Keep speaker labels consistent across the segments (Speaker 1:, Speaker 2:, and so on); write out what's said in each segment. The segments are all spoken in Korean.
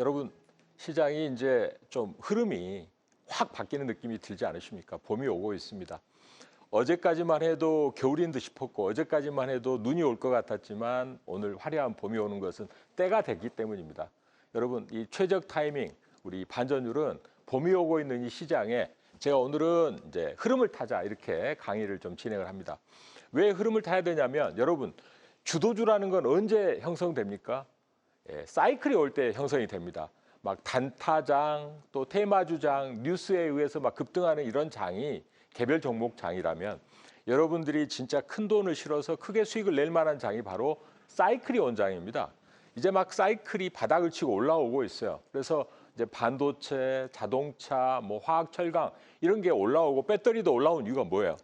Speaker 1: 여러분 시장이 이제 좀 흐름이 확 바뀌는 느낌이 들지 않으십니까? 봄이 오고 있습니다. 어제까지만 해도 겨울인 듯 싶었고 어제까지만 해도 눈이 올 것 같았지만 오늘 화려한 봄이 오는 것은 때가 됐기 때문입니다. 여러분 이 최적 타이밍 우리 반전율은 봄이 오고 있는 이 시장에 제가 오늘은 이제 흐름을 타자 이렇게 강의를 좀 진행을 합니다. 왜 흐름을 타야 되냐면 여러분 주도주라는 건 언제 형성됩니까? 예, 사이클이 올 때 형성이 됩니다. 막 단타장 또 테마주장 뉴스에 의해서 막 급등하는 이런 장이 개별 종목 장이라면 여러분들이 진짜 큰 돈을 실어서 크게 수익을 낼 만한 장이 바로 사이클이 온 장입니다. 이제 막 사이클이 바닥을 치고 올라오고 있어요. 그래서 이제 반도체, 자동차, 뭐 화학 철강 이런 게 올라오고 배터리도 올라온 이유가 뭐예요?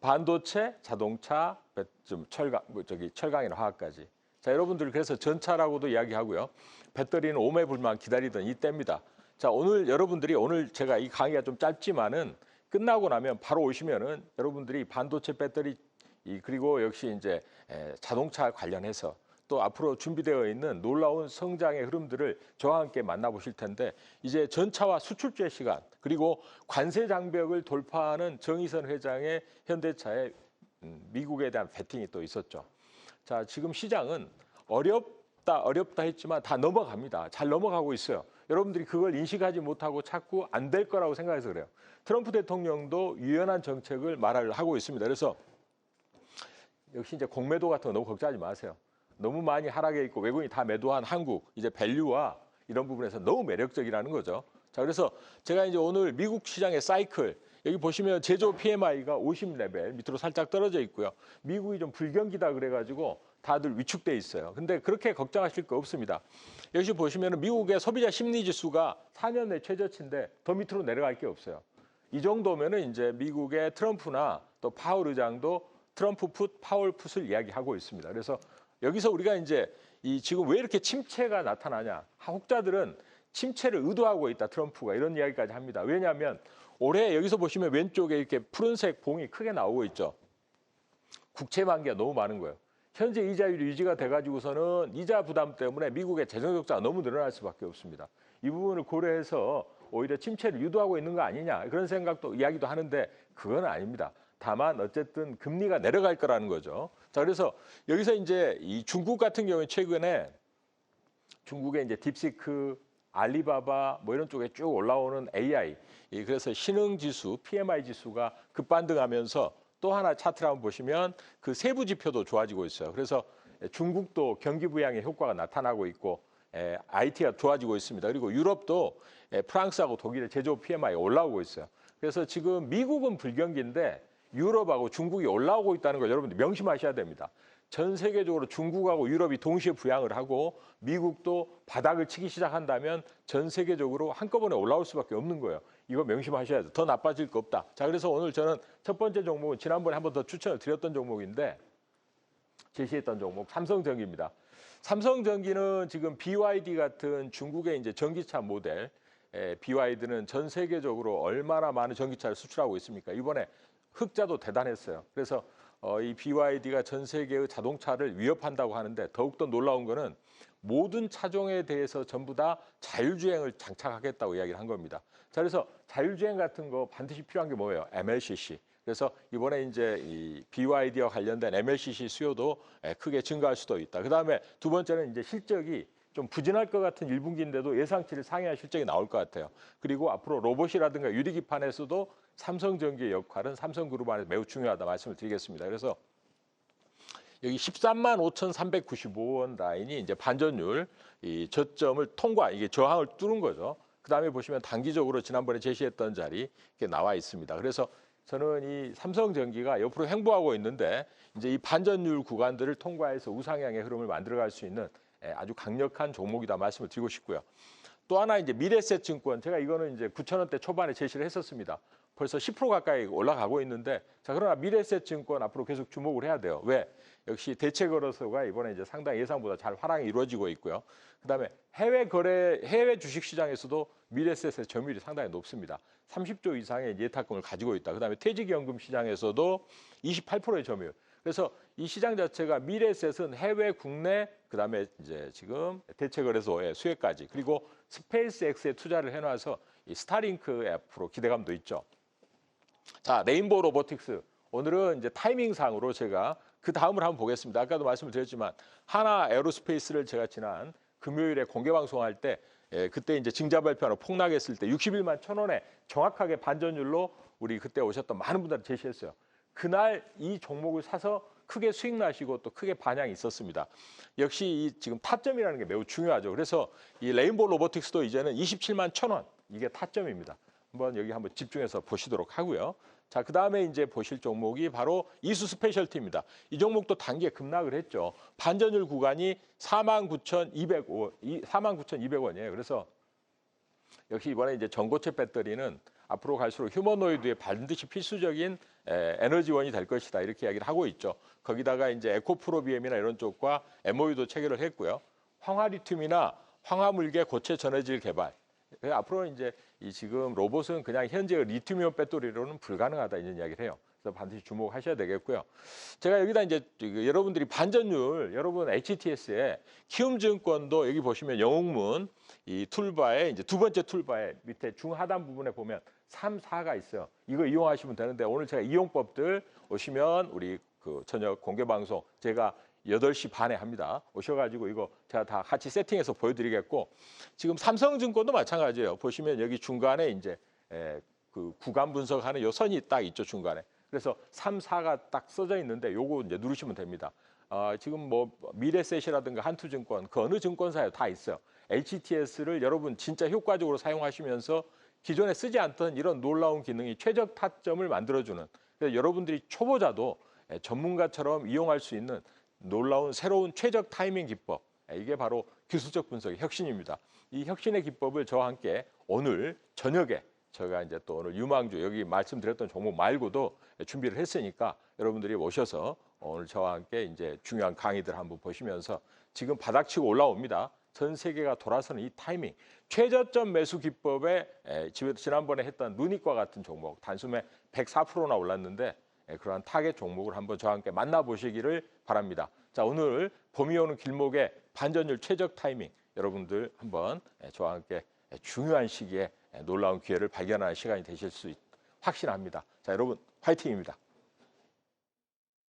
Speaker 1: 반도체, 자동차, 배- 좀 철강, 뭐 저기 철강이나 화학까지. 자, 여러분들 그래서 전차라고도 이야기하고요. 배터리는 오매 불만 기다리던 이때입니다. 자, 오늘 여러분들이 오늘 제가 이 강의가 좀 짧지만은 끝나고 나면 바로 오시면은 여러분들이 반도체 배터리 이 그리고 역시 이제 에, 자동차 관련해서 또 앞으로 준비되어 있는 놀라운 성장의 흐름들을 저와 함께 만나보실 텐데 이제 전차와 수출주의 시간 그리고 관세 장벽을 돌파하는 정의선 회장의 현대차의 음, 미국에 대한 배팅이 또 있었죠. 자, 지금 시장은 어렵다, 어렵다 했지만 다 넘어갑니다. 잘 넘어가고 있어요. 여러분들이 그걸 인식하지 못하고 자꾸 안 될 거라고 생각해서 그래요. 트럼프 대통령도 유연한 정책을 말을 하고 있습니다. 그래서 역시 이제 공매도 같은 거 너무 걱정하지 마세요. 너무 많이 하락해 있고 외국인이 다 매도한 한국 이제 밸류와 이런 부분에서 너무 매력적이라는 거죠. 자, 그래서 제가 이제 오늘 미국 시장의 사이클 여기 보시면 제조 PMI가 50 레벨 밑으로 살짝 떨어져 있고요. 미국이 좀 불경기다 그래가지고 다들 위축돼 있어요. 근데 그렇게 걱정하실 거 없습니다. 여기 보시면 미국의 소비자 심리 지수가 4년 내 최저치인데 더 밑으로 내려갈 게 없어요. 이 정도면은 이제 미국의 트럼프나 또 파월 의장도 트럼프 풋, 파월 풋을 이야기하고 있습니다. 그래서 여기서 우리가 이제 이 지금 왜 이렇게 침체가 나타나냐? 혹자들은 침체를 의도하고 있다 트럼프가 이런 이야기까지 합니다. 왜냐하면 올해 여기서 보시면 왼쪽에 이렇게 푸른색 봉이 크게 나오고 있죠. 국채 만기가 너무 많은 거예요. 현재 이자율이 유지가 돼가지고서는 이자 부담 때문에 미국의 재정 적자가 너무 늘어날 수밖에 없습니다. 이 부분을 고려해서 오히려 침체를 유도하고 있는 거 아니냐 그런 생각도 이야기도 하는데 그건 아닙니다. 다만 어쨌든 금리가 내려갈 거라는 거죠. 자 그래서 여기서 이제 이 중국 같은 경우에 최근에 중국의 이제 딥시크, 알리바바 뭐 이런 쪽에 쭉 올라오는 AI 이 그래서 신흥 지수, PMI 지수가 급반등하면서 또 하나 차트를 한번 보시면 그 세부 지표도 좋아지고 있어요. 그래서 중국도 경기 부양의 효과가 나타나고 있고 에, IT가 좋아지고 있습니다. 그리고 유럽도 에, 프랑스하고 독일의 제조 PMI 올라오고 있어요. 그래서 지금 미국은 불경기인데 유럽하고 중국이 올라오고 있다는 걸 여러분들 명심하셔야 됩니다. 전 세계적으로 중국하고 유럽이 동시에 부양을 하고 미국도 바닥을 치기 시작한다면 전 세계적으로 한꺼번에 올라올 수밖에 없는 거예요. 이거 명심하셔야 돼요. 더 나빠질 거 없다. 자, 그래서 오늘 저는 첫 번째 종목은 지난번에 한 번 더 추천을 드렸던 종목인데 제시했던 종목 삼성전기입니다. 삼성전기는 지금 BYD 같은 중국의 이제 전기차 모델 에, BYD는 전 세계적으로 얼마나 많은 전기차를 수출하고 있습니까? 이번에 흑자도 대단했어요. 그래서 어, 이 BYD가 전 세계의 자동차를 위협한다고 하는데 더욱더 놀라운 거는 모든 차종에 대해서 전부 다 자율주행을 장착하겠다고 이야기를 한 겁니다. 자, 그래서 자율주행 같은 거 반드시 필요한 게 뭐예요? MLCC. 그래서 이번에 이제 이 BYD와 관련된 MLCC 수요도 에, 크게 증가할 수도 있다. 그 다음에 두 번째는 이제 실적이 좀 부진할 것 같은 1분기인데도 예상치를 상회할 실적이 나올 것 같아요. 그리고 앞으로 로봇이라든가 유리기판에서도 삼성전기의 역할은 삼성그룹 안에서 매우 중요하다 말씀을 드리겠습니다. 그래서 여기 13만 5,395원 라인이 이제 반전율 이 저점을 통과 이게 저항을 뚫은 거죠. 그 다음에 보시면 단기적으로 지난번에 제시했던 자리 이렇게 나와 있습니다. 그래서 저는 이 삼성전기가 옆으로 행보하고 있는데 이제 이 반전율 구간들을 통과해서 우상향의 흐름을 만들어갈 수 있는 예, 아주 강력한 종목이다 말씀을 드리고 싶고요. 또 하나 이제 미래셋 증권 제가 이거는 이제 9천 원대 초반에 제시를 했었습니다. 벌써 10% 가까이 올라가고 있는데 자 그러나 미래셋 증권 앞으로 계속 주목을 해야 돼요. 왜? 역시 대체 거래소가 이번에 이제 상당히 예상보다 잘 활황이 이루어지고 있고요. 그다음에 해외 거래 해외 주식 시장에서도 미래셋의 점유율이 상당히 높습니다. 30조 이상의 예탁금을 가지고 있다. 그다음에 퇴직연금 시장에서도 28%의 점유율. 그래서 이 시장 자체가 미래셋은 해외, 국내, 그 다음에 이제 지금 대체거래소의 수혜까지 그리고 스페이스X에 투자를 해놔서 이 스타링크 앞으로 기대감도 있죠. 자, 레인보우 로보틱스. 오늘은 이제 타이밍상으로 제가 그 다음을 한번 보겠습니다. 아까도 말씀을 드렸지만 하나 에어로스페이스를 제가 지난 금요일에 공개 방송할 때 예, 그때 이제 증자 발표하러 폭락했을 때 61만 천 원에 정확하게 반전율로 우리 그때 오셨던 많은 분들 제시했어요. 그날 이 종목을 사서 크게 수익 나시고 또 크게 반향이 있었습니다. 역시 이 지금 타점이라는 게 매우 중요하죠. 그래서 이 레인보우 로보틱스도 이제는 27만 천 원 이게 타점입니다. 한번 여기 한번 집중해서 보시도록 하고요. 자, 그 다음에 이제 보실 종목이 바로 이수 스페셜티입니다. 이 종목도 단기에 급락을 했죠. 반전율 구간이 49,200원, 49,200원이에요. 그래서 역시 이번에 이제 전고체 배터리는 앞으로 갈수록 휴머노이드에 반드시 필수적인 에, 에너지원이 될 것이다 이렇게 이야기를 하고 있죠. 거기다가 이제 에코프로비엠이나 이런 쪽과 MOU도 체결을 했고요. 황화리튬이나 황화물계 고체 전해질 개발. 앞으로 이제 이 지금 로봇은 그냥 현재 리튬이온 배터리로는 불가능하다 이런 이야기를 해요. 그래서 반드시 주목하셔야 되겠고요. 제가 여기다 이제 그 여러분들이 반전율, 여러분 HTS에 키움증권도 여기 보시면 영웅문 이 툴바에 이제 두 번째 툴바에 밑에 중하단 부분에 보면 3, 4가 있어요. 이거 이용하시면 되는데 오늘 제가 이용법들 오시면 우리 그 저녁 공개 방송 제가 8시 반에 합니다. 오셔가지고 이거 제가 다 같이 세팅해서 보여드리겠고 지금 삼성증권도 마찬가지예요. 보시면 여기 중간에 이제 에, 그 구간 분석하는 요 선이 딱 있죠 중간에. 그래서 3, 4가 딱 써져 있는데 요거 이제 누르시면 됩니다. 아, 지금 뭐 미래셋이라든가 한투증권 그 어느 증권사에 다 있어요. HTS를 여러분 진짜 효과적으로 사용하시면서 기존에 쓰지 않던 이런 놀라운 기능이 최적 타점을 만들어주는 여러분들이 초보자도 예, 전문가처럼 이용할 수 있는 놀라운 새로운 최적 타이밍 기법 예, 이게 바로 기술적 분석의 혁신입니다. 이 혁신의 기법을 저와 함께 오늘 저녁에 저희가 이제 또 오늘 유망주 여기 말씀드렸던 종목 말고도 준비를 했으니까 여러분들이 오셔서 오늘 저와 함께 이제 중요한 강의들 한번 보시면서 지금 바닥치고 올라옵니다. 전 세계가 돌아서는 이 타이밍 최저점 매수 기법에 에, 지- 지난번에 했던 누닉과 같은 종목 단숨에 104%나 올랐는데 에, 그러한 타겟 종목을 한번 저와 함께 만나보시기를 바랍니다. 자 오늘 봄이 오는 길목의 반전율 최적 타이밍 여러분들 한번 에, 저와 함께 에, 중요한 시기에 에, 놀라운 기회를 발견하는 시간이 되실 수 있, 확신합니다. 자 여러분 화이팅입니다.